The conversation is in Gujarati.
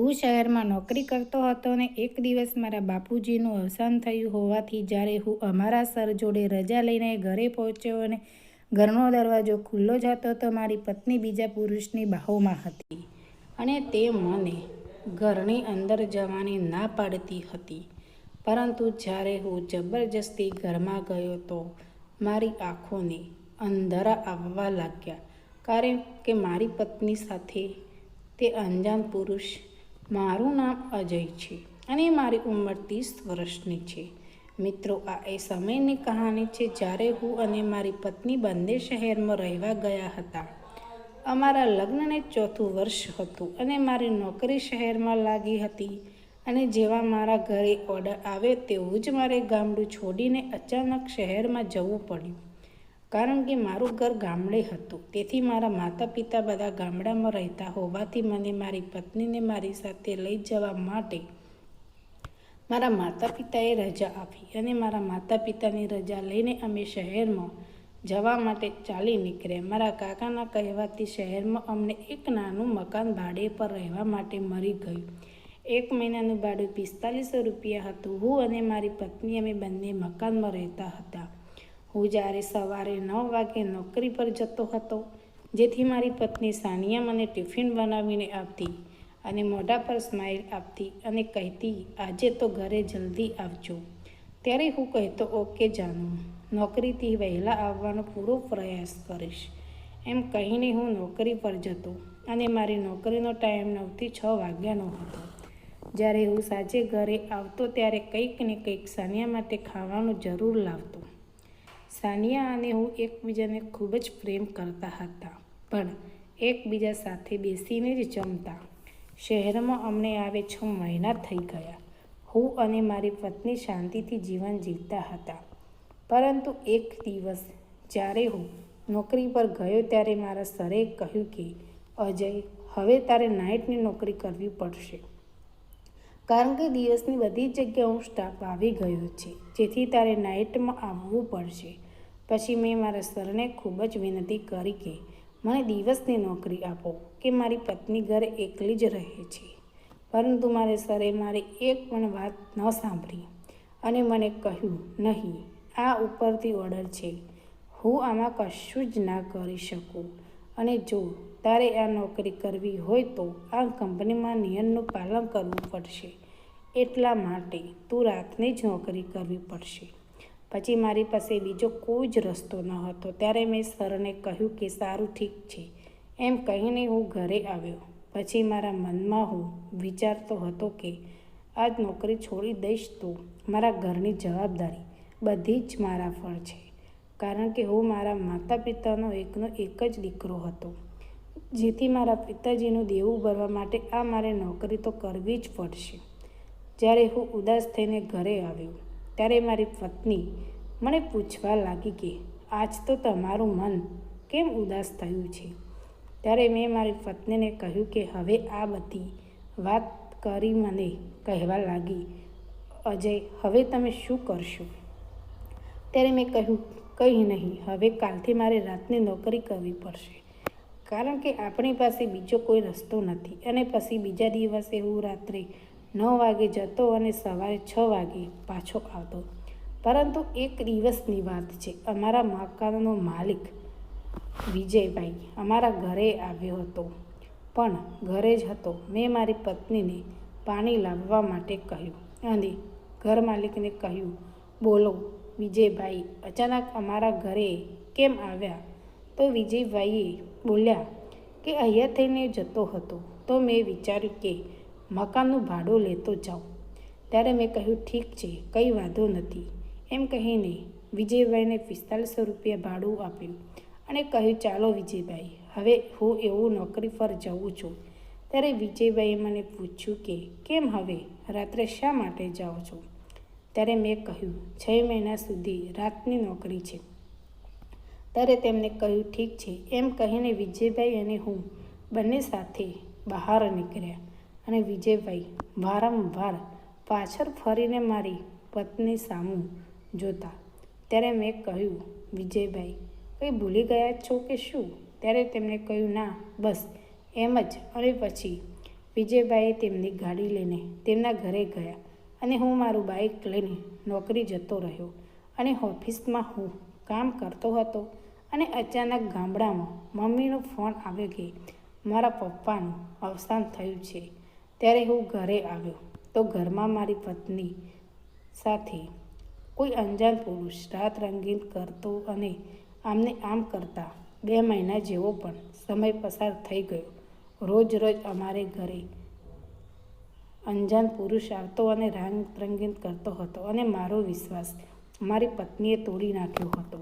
હું શહેરમાં નોકરી કરતો હતો ને એક દિવસ મારા બાપુજીનું અવસાન થયું હોવાથી જ્યારે હું અમારા સર જોડે રજા લઈને ઘરે પહોંચ્યો અને ઘરનો દરવાજો ખુલ્લો જ હતો તો મારી પત્ની બીજા પુરુષની બાહોમાં હતી અને તે મને ઘરની અંદર જવાની ના પાડતી હતી. પરંતુ જ્યારે હું જબરજસ્તી ઘરમાં ગયો તો મારી આંખોને અંધારા આવવા લાગ્યા. કારણ કે મારી પત્ની સાથે તે અંજાન પુરુષ મારું નામ અજય છે અને મારી ઉંમર ત્રીસ વર્ષની છે. મિત્રો, આ એ સમયની કહાની છે જ્યારે હું અને મારી પત્ની બંને શહેરમાં રહેવા ગયા હતા. અમારા લગ્નને ચોથું વર્ષ હતું અને મારી નોકરી શહેરમાં લાગી હતી અને જેવા મારા ઘરે ઓર્ડર આવ્યો તેવું જ મારે ગામડું છોડીને અચાનક શહેરમાં જવું પડ્યું. કારણ કે મારું ઘર ગામડે હતું. તેથી મારા માતા પિતા બધા ગામડામાં રહેતા હોવાથી મને મારી પત્નીને મારી સાથે લઈ જવા માટે મારા માતા પિતાએ રજા આપી અને મારા માતા પિતાની રજા લઈને અમે શહેરમાં જવા માટે ચાલી નીકળ્યા. મારા કાકાના કહેવાથી શહેરમાં અમને એક નાનું મકાન ભાડે પર રહેવા માટે મળી ગયું. એક મહિનાનું ભાડું પિસ્તાલીસો રૂપિયા હતું. હું અને મારી પત્ની અમે બંને મકાનમાં રહેતા હતા. હું જ્યારે સવારે નવ વાગે નોકરી પર જતો હતો, જેથી મારી પત્ની સાનિયા મને ટિફિન બનાવીને આપતી અને મોઢા પર સ્માઇલ આપતી અને કહેતી, આજે તો ઘરે જલ્દી આવજો. ત્યારે હું કહેતો, ઓકે, જાનું. નોકરીથી વહેલા આવવાનો પૂરો પ્રયાસ કરીશ. એમ કહીને હું નોકરી પર જતો અને મારી નોકરીનો ટાઈમ નવથી છ વાગ્યાનો હતો. જ્યારે હું સાંજે ઘરે આવતો, ત્યારે કંઈક ને કંઈક સાનિયા માટે ખાવાનું જરૂર લાવતો. સાનિયા અને હું એકબીજાને ખૂબ જ પ્રેમ કરતા હતા. પણ એકબીજા સાથે બેસીને જ જમતા. શહેરમાં અમને આવે છ મહિના થઈ ગયા. હું અને મારી પત્ની શાંતિથી જીવન જીવતા હતા. પરંતુ એક દિવસ જ્યારે હું નોકરી પર ગયો ત્યારે મારા સરે કહ્યું કે, અજય, હવે તારે નાઇટની નોકરી કરવી પડશે. કારણ કે દિવસની બધી જ જગ્યાઓ સ્ટાફ આવી ગયો છે. જેથી તારે નાઇટમાં આવવું પડશે. પછી મેં મારા સરને ખૂબ જ વિનંતી કરી કે, મને દિવસની નોકરી આપો કે મારી પત્ની ઘરે એકલી જ રહે છે. પરંતુ મારે સરે મારી એક પણ વાત ન સાંભળી. અને મને કહ્યું, નહીં, આ ઉપરથી ઓર્ડર છે. હું આમાં કશું જ ના કરી શકું. અને જો તારે આ નોકરી કરવી હોય તો આ કંપનીમાં નિયમનું પાલન કરવું પડશે. એટલા માટે તું રાતની જ નોકરી કરવી પડશે. પછી મારી પાસે બીજો કોઈ જ રસ્તો ન હતો. ત્યારે મેં સરને કહ્યું કે સારું ઠીક છે. એમ કહીને હું ઘરે આવ્યો. પછી મારા મનમાં હું વિચારતો હતો કે આજ નોકરી છોડી દઈશ તો મારા ઘરની જવાબદારી બધી જ મારા ફળ છે. કારણ કે હું મારા માતા પિતાનો એકનો એક જ દીકરો હતો. જેથી મારા પિતાજીનું દેવું ભરવા માટે આ મારે નોકરી તો કરવી જ પડશે. જ્યારે હું ઉદાસ થઈને ઘરે આવ્યો, ત્યારે મારી પત્ની મને પૂછવા લાગી કે, આજ તો તમારું મન કેમ ઉદાસ થયું છે? ત્યારે મેં મારી પત્નીને કહ્યું કે, હવે આ બધી વાત કરી મને કહેવા લાગી. અજય, હવે તમે શું કરશો? ત્યારે મેં કહ્યું કંઈ નહીં. હવે કાલથી મારે રાતની નોકરી કરવી પડશે. કારણ કે આપણી પાસે બીજો કોઈ રસ્તો નથી અને પછી બીજા દિવસે હું રાત્રે નવ વાગે જતો અને સવારે છ વાગે પાછો આવતો. પરંતુ એક દિવસની વાત છે. અમારા મકાનનો માલિક વિજયભાઈ અમારા ઘરે આવ્યો હતો. પણ ઘરે જ હતો. મેં મારી પત્નીને પાણી લાવવા માટે કહ્યું અને ઘર માલિકને કહ્યું, બોલો વિજયભાઈ અચાનક અમારા ઘરે કેમ આવ્યા? તો વિજયભાઈએ બોલ્યા કે અહીંયા થઈને જતો હતો. તો મેં વિચાર્યું કે મકાનનું ભાડું લેતો જાઉં. ત્યારે મેં કહ્યું, ઠીક છે, કંઈ વાંધો નથી. એમ કહીને વિજયભાઈને પિસ્તાલીસો રૂપિયા ભાડું આપ્યું અને કહ્યું, ચાલો વિજયભાઈ, હવે હું એવું નોકરી પર જઉં છું. ત્યારે વિજયભાઈએ મને પૂછ્યું કે, કેમ હવે? રાત્રે શા માટે જાઓ છો? ત્યારે મેં કહ્યું, છ મહિના સુધી રાતની નોકરી છે. ત્યારે તેમને કહ્યું, ઠીક છે. એમ કહીને વિજયભાઈ અને હું બંને સાથે બહાર નીકળ્યા અને વિજયભાઈ વારંવાર પાછળ ફરીને મારી પત્ની સામું જોતા. ત્યારે મેં કહ્યું, વિજયભાઈ, કંઈ ભૂલી ગયા છો કે શું? ત્યારે તેમણે કહ્યું, ના, બસ, એમ જ. અને પછી વિજયભાઈએ તેમની ગાડી લઈને તેમના ઘરે ગયા. અને હું મારું બાઇક લઈને નોકરી જતો રહ્યો અને ઓફિસમાં હું કામ કરતો હતો અને અચાનક ગામડામાં મમ્મીનો ફોન આવ્યો કે મારા પપ્પાનું અવસાન થયું છે. ત્યારે હું ઘરે આવ્યો. તો ઘરમાં મારી પત્ની સાથે કોઈ અંજાન પુરુષ રાત રંગીન કરતો અને આમને આમ કરતા બે મહિના જેવો પણ સમય પસાર થઈ ગયો. રોજ રોજ અમારે ઘરે અંજાન પુરુષ આવતો અને રંગ રંગીન કરતો હતો અને મારો વિશ્વાસ, મારી પત્નીએ તોડી નાખ્યો હતો.